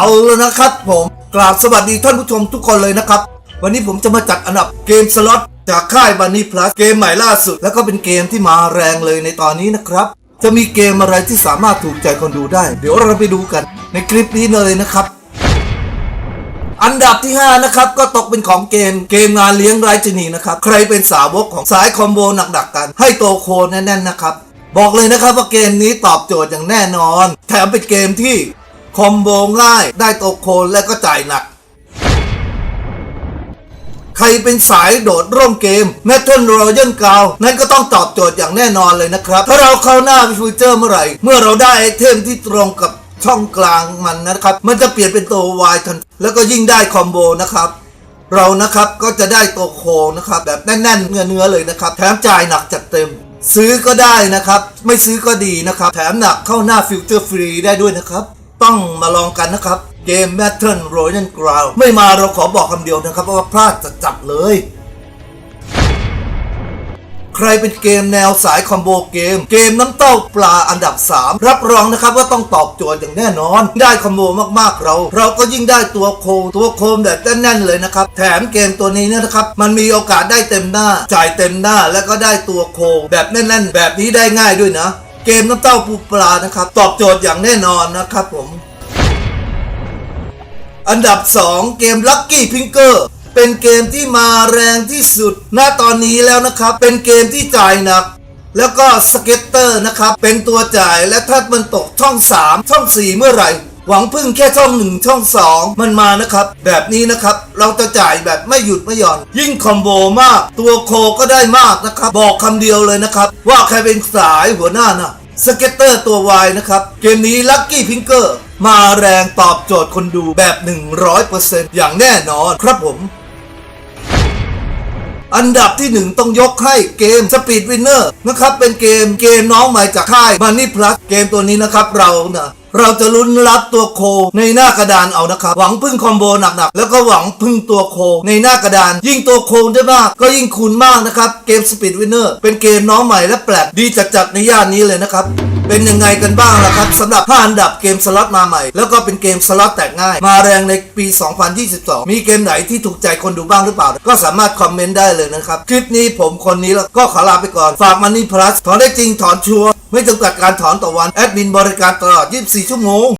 เอาแล้วนะครับผมกราบสวัสดีท่านผู้ชมทุกคนเลยนะครับ วันนี้ผมจะมาจัดอันดับเกมสล็อตจากค่ายบันนี่พลัสเกมใหม่ล่าสุด แล้วก็เป็นเกมที่มาแรงเลยในตอนนี้นะครับ จะมีเกมอะไรที่สามารถถูกใจคนดูได้ เดี๋ยวเราไปดูกันในคลิปนี้เลยนะครับ อันดับที่ 5 นะครับ ก็ตกเป็นของเกมเกมงานเลี้ยงไรจินีนะครับ ใครเป็นสาวกของสายคอมโบหนักๆกัน ให้โตโคแน่นๆนะครับบอกเลยนะครับว่าเกมนี้ตอบโจทย์อย่างแน่นอน แถมเป็นเกมที่ คอมโบง่ายได้โตโคนและก็จ่ายหนัก ใครเป็นสายโดดร่มเกมแมทเทิลรอยัลกาวนั่นก็ต้องตอบโจทย์อย่างแน่นอนเลยนะครับ ถ้าเราเข้าหน้าฟิวเจอร์เมื่อไหร่ เมื่อเราได้ไอเทมที่ตรงกับช่องกลางมันนะครับ มันจะเปลี่ยนเป็นตัววายทัน แล้วก็ยิ่งได้คอมโบนะครับเรานะครับก็จะได้ตัวโคนะครับแบบแน่นๆเนื้อเนื้อเลยนะครับ แถมจ่ายหนักจัดเต็ม ซื้อก็ได้นะครับ ไม่ซื้อก็ดีนะครับ แถมหนักเข้าหน้าฟิวเจอร์ฟรีได้ด้วยนะครับ ต้องมาลองกันนะครับ เกม Battle Royale Ground ไม่มาเราขอบอกคำเดียวนะครับว่าพลาดจะจับเลย ใครเป็นเกมแนวสายคอมโบเกม เกมน้ำเต้าปลาอันดับ 3 รับรองนะครับว่าต้องตอบโจทย์อย่างแน่นอน ได้คอมโบมากๆเรา เราก็ยิ่งได้ตัวโคตัวโคมแบบแน่นๆเลยนะครับ แถมเกมตัวนี้เนี่ยนะครับ มันมีโอกาสได้เต็มหน้า จ่ายเต็มหน้าแล้วก็ได้ตัวโคแบบแน่นๆ แบบนี้ได้ง่ายด้วยนะ เกมน้ำเต้าปูปลานะครับ ตอบโจทย์อย่างแน่นอนนะครับผม อันดับ 2 เกม Lucky Pinker เป็นเกมที่มาแรงที่สุดณตอนนี้แล้วนะครับ เป็นเกมที่จ่ายหนักแล้วก็สเก็ตเตอร์นะครับ เป็นตัวจ่ายและถ้ามันตกช่อง 3 ช่อง 4 เมื่อไหร่ หวังพึ่งแค่ช่อง1ช่อง2มันมานะครับ แบบนี้นะครับ เราจะจ่ายแบบไม่หยุดไม่หย่อน ยิ่งคอมโบมาก ตัวโคก็ได้มากนะครับ บอกคำเดียวเลยนะครับ ว่าใครเป็นสายหัวหน้านะสเก็ตเตอร์ตัววายนะครับ เกมนี้ Lucky Pinker มาแรงตอบโจทย์คนดูแบบ 100%อย่างแน่นอนครับผม อันดับที่หนึ่งต้องยกให้เกม Speed Winner นะครับ เป็นเกมเกมน้องใหม่จากค่าย Money Plus เกมตัวนี้นะครับเรานะ เราจะลุ้นรับตัวโคในหน้ากระดานเอานะครับ หวังพึ่งคอมโบหนักๆ แล้วก็หวังพึ่งตัวโคในหน้ากระดาน ยิ่งตัวโคได้มาก ก็ยิ่งคูณมากนะครับ เกม Speed Winner เป็นเกมน้องใหม่และแปลกดีจัดๆในย่านนี้เลยนะครับ เป็นยังไงกันบ้างล่ะครับสำหรับ5อันดับเกมสล็อตมาใหม่ แล้วก็เป็นเกมสล็อตแตกง่าย มาแรงในปี 2022 มีเกมไหนที่ถูกใจคนดูบ้างหรือเปล่า ก็สามารถคอมเมนต์ได้เลยนะครับคลิปนี้ผมคนนี้แล้วก็ขอลาไปก่อนฝากมันนี่พลัสถอนได้จริงถอนชัวร์ ไม่จำกัดการถอนต่อวัน แอดมินบริการตลอด 24 ชั่วโมง